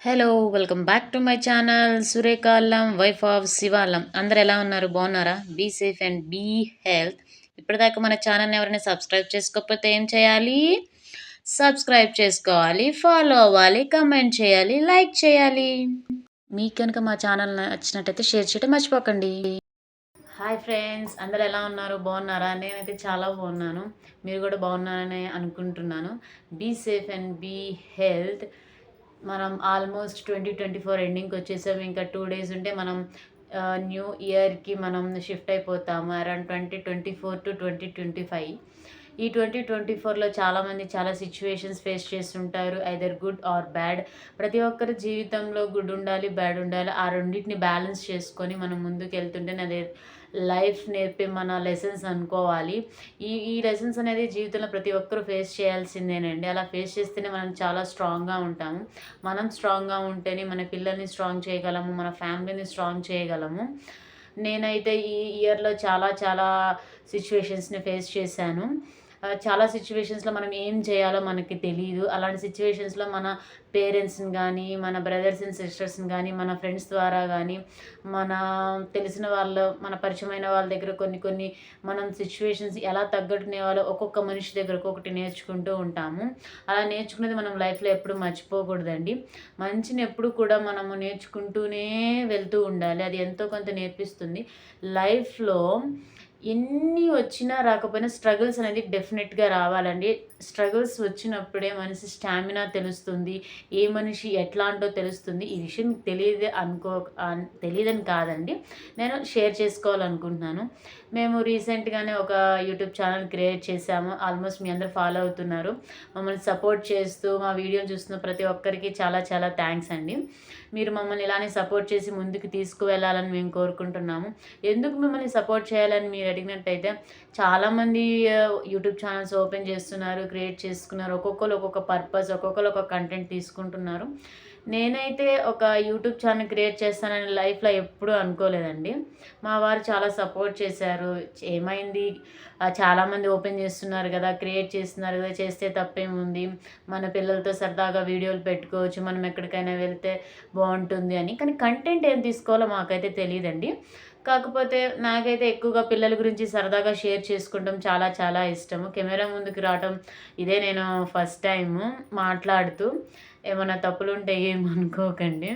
Hello welcome back to my channel Surekalam wife of Sivalam అందరు ఎలా ఉన్నారు? బాగున్నారా? Be safe and be health ఇప్పటిదాకా మన ఛానల్ని ఎవరైనా సబ్స్క్రైబ్ చేసుకోకపోతే ఏం చేయాలి? సబ్స్క్రైబ్ చేసుకోవాలి ఫాలో అవ్వాలి కమెంట్ చేయాలి లైక్ చేయాలి. మీకు కనుక మా ఛానల్ నచ్చినట్టయితే షేర్ చేయడం మర్చిపోకండి. హాయ్ ఫ్రెండ్స్ అందరు ఎలా ఉన్నారు? బాగున్నారా? నేనైతే చాలా బాగున్నాను. మీరు కూడా బాగున్నారని అనుకుంటున్నాను. Be safe and be health మనం ఆల్మోస్ట్ ట్వంటీ ట్వంటీ ఫోర్ ఎండింగ్కి వచ్చేసాం. ఇంకా టూ డేస్ ఉంటే మనం న్యూ ఇయర్కి మనం షిఫ్ట్ అయిపోతాము. Around twenty twenty four to twenty twenty five ఈ ట్వంటీ ట్వంటీ ఫోర్లో చాలామంది చాలా సిచ్యువేషన్స్ ఫేస్ చేస్తుంటారు. ఐదర్ గుడ్ ఆర్ బ్యాడ్ ప్రతి ఒక్కరి జీవితంలో గుడ్ ఉండాలి బ్యాడ్ ఉండాలి. ఆ రెండింటిని బ్యాలెన్స్ చేసుకొని మనం ముందుకు వెళ్తుంటే అదే లైఫ్ నేర్పే మన లెసన్స్ అనుకోవాలి. ఈ ఈ లెసన్స్ అనేది జీవితంలో ప్రతి ఒక్కరూ ఫేస్ చేయాల్సిందేనండి. అలా ఫేస్ చేస్తేనే మనం చాలా స్ట్రాంగ్గా ఉంటాము మనం స్ట్రాంగ్గా ఉంటేనే మన పిల్లల్ని స్ట్రాంగ్ చేయగలము మన ఫ్యామిలీని స్ట్రాంగ్ చేయగలము. నేనైతే ఈ ఇయర్లో చాలా చాలా సిచ్యువేషన్స్ని ఫేస్ చేశాను. చాలా సిచ్యువేషన్స్లో మనం ఏం చేయాలో మనకి తెలియదు అలాంటి సిచ్యువేషన్స్లో మన పేరెంట్స్ని కానీ మన బ్రదర్స్ అండ్ సిస్టర్స్ని కానీ మన ఫ్రెండ్స్ ద్వారా కానీ మన తెలిసిన వాళ్ళు మన పరిచయమైన వాళ్ళ దగ్గర కొన్ని కొన్ని మనం సిచ్యువేషన్స్ ఎలా తగ్గట్టునే ఒక్కొక్క మనిషి దగ్గర ఒక్కొక్కటి నేర్చుకుంటూ ఉంటాము. అలా నేర్చుకునేది మనం లైఫ్లో ఎప్పుడు మర్చిపోకూడదండి. మంచిని ఎప్పుడు కూడా మనము నేర్చుకుంటూనే వెళ్తూ ఉండాలి. అది ఎంతో కొంత నేర్పిస్తుంది. లైఫ్లో ఎన్ని వచ్చినా రాకపోయినా స్ట్రగుల్స్ అనేది డెఫినెట్గా రావాలండి. స్ట్రగుల్స్ వచ్చినప్పుడే మనిషి స్టామినా తెలుస్తుంది ఏ మనిషి ఎట్లాంటో తెలుస్తుంది. ఈ విషయం తెలియదు అనుకో తెలియదని కాదండి. నేను షేర్ చేసుకోవాలనుకుంటున్నాను. మేము రీసెంట్గానే ఒక యూట్యూబ్ ఛానల్ క్రియేట్ చేశాము. ఆల్మోస్ట్ మీ అందరు ఫాలో అవుతున్నారు. మమ్మల్ని సపోర్ట్ చేస్తూ మా వీడియోలు చూస్తున్న ప్రతి ఒక్కరికి చాలా చాలా థ్యాంక్స్ అండి. మీరు మమ్మల్ని ఇలానే సపోర్ట్ చేసి ముందుకు తీసుకువెళ్ళాలని మేము కోరుకుంటున్నాము. ఎందుకు మిమ్మల్ని సపోర్ట్ చేయాలని మీరు అడిగినట్టయితే చాలామంది యూట్యూబ్ ఛానల్స్ ఓపెన్ చేస్తున్నారు. క్రియేట్ చేసుకున్నారు. ఒక్కొక్కరు ఒక్కొక్క పర్పస్ ఒక్కొక్కరు ఒక కంటెంట్ తీసుకుంటున్నారు. నేనైతే ఒక యూట్యూబ్ ఛానల్ క్రియేట్ చేస్తానని లైఫ్లో ఎప్పుడూ అనుకోలేదండి. మా వారు చాలా సపోర్ట్ చేశారు. ఏమైంది? చాలామంది ఓపెన్ చేస్తున్నారు కదా క్రియేట్ చేస్తున్నారు కదా చేస్తే తప్పేముంది? మన పిల్లలతో సరదాగా వీడియోలు పెట్టుకోవచ్చు మనం ఎక్కడికైనా వెళ్తే బాగుంటుంది అని. కానీ కంటెంట్ ఏం తీసుకోవాలో మాకైతే తెలియదండి కాకపోతే నాకైతే ఎక్కువగా పిల్లల గురించి సరదాగా షేర్ చేసుకుంటాం చాలా చాలా ఇష్టము. కెమెరా ముందుకు రావటం ఇదే నేను ఫస్ట్ టైము మాట్లాడుతూ ఏమైనా తప్పులు ఉంటే ఏమనుకోకండి.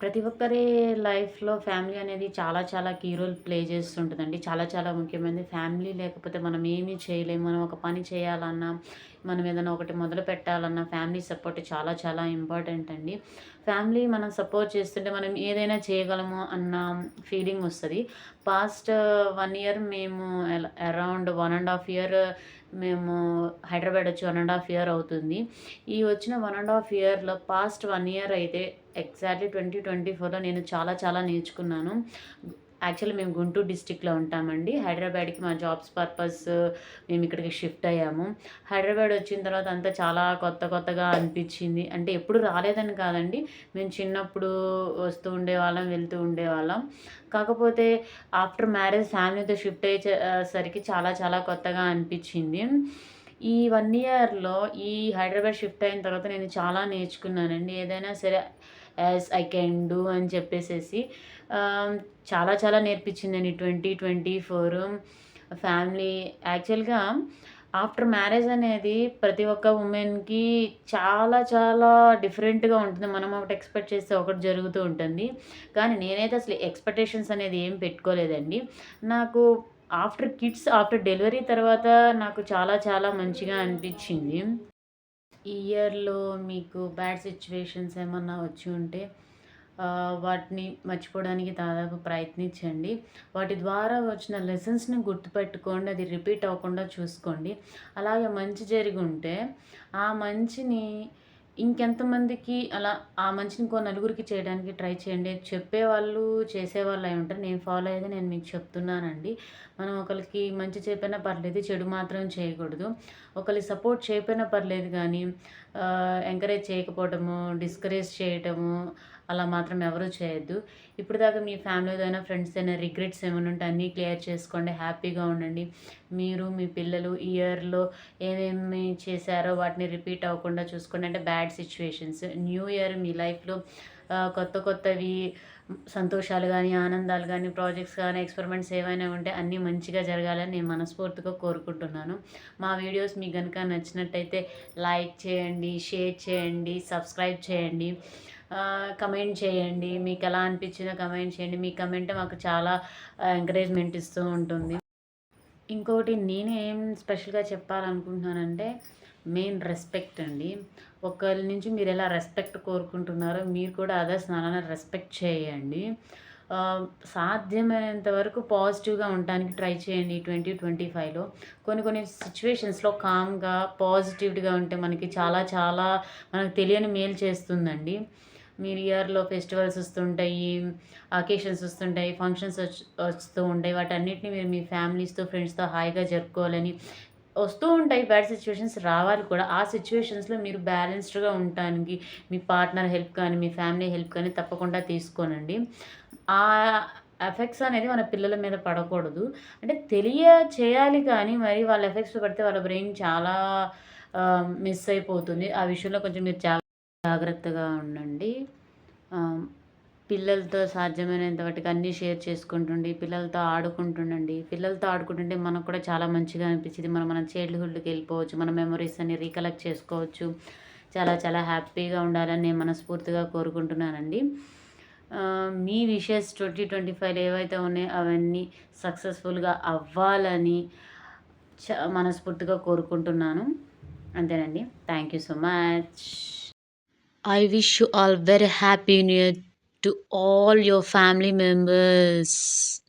ప్రతి ఒక్కరి లైఫ్లో ఫ్యామిలీ అనేది చాలా చాలా కీ రోల్ ప్లే చేస్తుంటుందండి. చాలా చాలా ముఖ్యమైనది. ఫ్యామిలీ లేకపోతే మనం ఏమీ చేయలేము మనం ఒక పని చేయాలన్నా మనం ఏదైనా ఒకటి మొదలు పెట్టాలన్న ఫ్యామిలీ సపోర్ట్ చాలా చాలా ఇంపార్టెంట్ అండి. ఫ్యామిలీ మనం సపోర్ట్ చేస్తుంటే మనం ఏదైనా చేయగలము అన్న ఫీలింగ్ వస్తుంది. పాస్ట్ వన్ ఇయర్ మేము around one and half year మేము హైదరాబాద్ వచ్చి వన్ అండ్ హాఫ్ ఇయర్ అవుతుంది. ఈ వచ్చిన వన్ అండ్ హాఫ్ ఇయర్లో పాస్ట్ వన్ ఇయర్ అయితే ఎగ్జాక్ట్లీ ట్వంటీ ట్వంటీ ఫోర్లో నేను చాలా చాలా నేర్చుకున్నాను. యాక్చువల్లీ మేము గుంటూరు డిస్టిక్లో ఉంటామండి. హైదరాబాద్కి మా జాబ్స్ పర్పస్ మేము ఇక్కడికి షిఫ్ట్ అయ్యాము. హైదరాబాద్ వచ్చిన తర్వాత అంతా చాలా కొత్త కొత్తగా అనిపించింది. అంటే ఎప్పుడు రాలేదని కాదండి. మేము చిన్నప్పుడు వస్తూ ఉండేవాళ్ళం వెళ్తూ ఉండేవాళ్ళం. కాకపోతే ఆఫ్టర్ మ్యారేజ్ ఫ్యామిలీతో షిఫ్ట్ అయ్యేసరికి చాలా చాలా కొత్తగా అనిపించింది. ఈ వన్ ఇయర్లో ఈ హైదరాబాద్ షిఫ్ట్ అయిన తర్వాత నేను చాలా నేర్చుకున్నానండి. ఏదైనా సరే యాజ్ ఐ కెన్ డూ అని చెప్పేసేసి చాలా చాలా నేర్పించిందండి ట్వంటీ ట్వంటీ ఫోర్ ఫ్యామిలీ. యాక్చువల్గా ఆఫ్టర్ మ్యారేజ్ అనేది ప్రతి ఒక్క ఉమెన్కి చాలా చాలా డిఫరెంట్గా ఉంటుంది. మనం ఒకటి ఎక్స్పెక్ట్ చేస్తే ఒకటి జరుగుతూ ఉంటుంది. కానీ నేనైతే అసలు ఎక్స్పెక్టేషన్స్ అనేది ఏం పెట్టుకోలేదండి. నాకు ఆఫ్టర్ కిడ్స్ ఆఫ్టర్ డెలివరీ తర్వాత నాకు చాలా చాలా మంచిగా అనిపించింది. ఈ ఇయర్లో మీకు బ్యాడ్ సిచ్యువేషన్స్ ఏమన్నా వచ్చి ఉంటే వాటిని మర్చిపోవడానికి దాదాపు ప్రయత్నించండి. వాటి ద్వారా వచ్చిన లెసన్స్ని గుర్తుపెట్టుకోండి. అది రిపీట్ అవ్వకుండా చూసుకోండి. అలాగే మంచి జరిగి ఉంటే ఆ మంచిని ఇంకెంతమందికి అలా ఆ మంచిని ఇంకో నలుగురికి చేయడానికి ట్రై చేయండి. చెప్పేవాళ్ళు చేసేవాళ్ళు అయి ఉంటారు. నేను ఫాలో అయ్యేది నేను మీకు చెప్తున్నానండి. మనం ఒకరికి మంచి చెప్పినా పర్లేదు. చెడు మాత్రం చేయకూడదు. ఒకరి సపోర్ట్ చేయకపోయినా పర్లేదు కానీ ఎంకరేజ్ చేయకపోవటము డిస్కరేజ్ చేయటము అలా మాత్రం ఎవరూ చేయొద్దు. ఇప్పుడు దాకా మీ ఫ్యామిలీతో అయినా ఫ్రెండ్స్ అయినా రిగ్రెట్స్ ఏమైనా ఉంటే అన్నీ క్లియర్ చేసుకోండి హ్యాపీగా ఉండండి. మీరు మీ పిల్లలు ఇయర్లో ఏమేమి చేశారో వాటిని రిపీట్ అవ్వకుండా చూసుకోండి. అంటే బ్యాడ్ సిచ్యువేషన్స్. న్యూ ఇయర్ మీ లైఫ్లో కొత్త కొత్తవి సంతోషాలు కానీ ఆనందాలు కానీ ప్రాజెక్ట్స్ కానీ ఎక్స్పెరిమెంట్స్ ఏవైనా ఉంటే అన్నీ మంచిగా జరగాలని నేను మనస్ఫూర్తిగా కోరుకుంటున్నాను. మా వీడియోస్ మీకు కనుక నచ్చినట్టయితే లైక్ చేయండి షేర్ చేయండి సబ్స్క్రైబ్ చేయండి. కమెంట్ చేయండి. మీకు ఎలా అనిపించిందో కమెంట్ చేయండి. మీ కమెంట్ మాకు చాలా ఎంకరేజ్మెంట్ ఇస్తూ ఉంటుంది. ఇంకోటి నేను ఏం స్పెషల్గా చెప్పాలనుకుంటున్నానంటే మెయిన్ రెస్పెక్ట్ అండి. ఒకరి నుంచి మీరు ఎలా రెస్పెక్ట్ కోరుకుంటున్నారో మీరు కూడా అదర్స్ నాన్న రెస్పెక్ట్ చేయండి. సాధ్యమైనంత వరకు పాజిటివ్గా ఉండడానికి ట్రై చేయండి ట్వంటీ ట్వంటీ ఫైవ్లో. కొన్ని కొన్ని సిచ్యువేషన్స్లో కామ్గా పాజిటివ్గా ఉంటే మనకి చాలా చాలా మనకు తెలియని మేలు చేస్తుందండి. మీరు ఇయర్లో ఫెస్టివల్స్ వస్తుంటాయి అకేషన్స్ వస్తుంటాయి ఫంక్షన్స్ వస్తూ ఉంటాయి. వాటన్నిటిని మీరు మీ ఫ్యామిలీస్తో ఫ్రెండ్స్తో హాయిగా జరుపుకోవాలని వస్తూ ఉంటాయి బ్యాడ్ సిచ్యువేషన్స్ రావాలి కూడా. ఆ సిచ్యువేషన్స్లో మీరు బ్యాలెన్స్డ్గా ఉండటానికి మీ పార్ట్నర్ హెల్ప్ కానీ మీ ఫ్యామిలీ హెల్ప్ కానీ తప్పకుండా తీసుకోనండి. ఆ ఎఫెక్ట్స్ అనేది మన పిల్లల మీద పడకూడదు. అంటే తెలియ చేయాలి కానీ మరి వాళ్ళ ఎఫెక్ట్స్ పడితే వాళ్ళ బ్రెయిన్ చాలా మిస్ అయిపోతుంది. ఆ విషయంలో కొంచెం మీరు జాగ్రత్తగా ఉండండి. పిల్లలతో సాధ్యమైనంత వాటికి అన్నీ షేర్ చేసుకుంటుండి పిల్లలతో ఆడుకుంటుండండి. పిల్లలతో ఆడుకుంటుంటే మనకు కూడా చాలా మంచిగా అనిపించింది మనం మన చైల్డ్హుడ్కి వెళ్ళిపోవచ్చు మన మెమరీస్ అన్ని రీకలెక్ట్ చేసుకోవచ్చు. చాలా చాలా హ్యాపీగా ఉండాలని నేను మనస్ఫూర్తిగా కోరుకుంటున్నానండి. మీ విషెస్ ట్వంటీ ట్వంటీ ఫైవ్ ఏవైతే ఉన్నాయో అవన్నీ సక్సెస్ఫుల్గా అవ్వాలని చ మనస్ఫూర్తిగా కోరుకుంటున్నాను. అంతేనండి. Thank you so much I wish you all very happy new year to all your family members.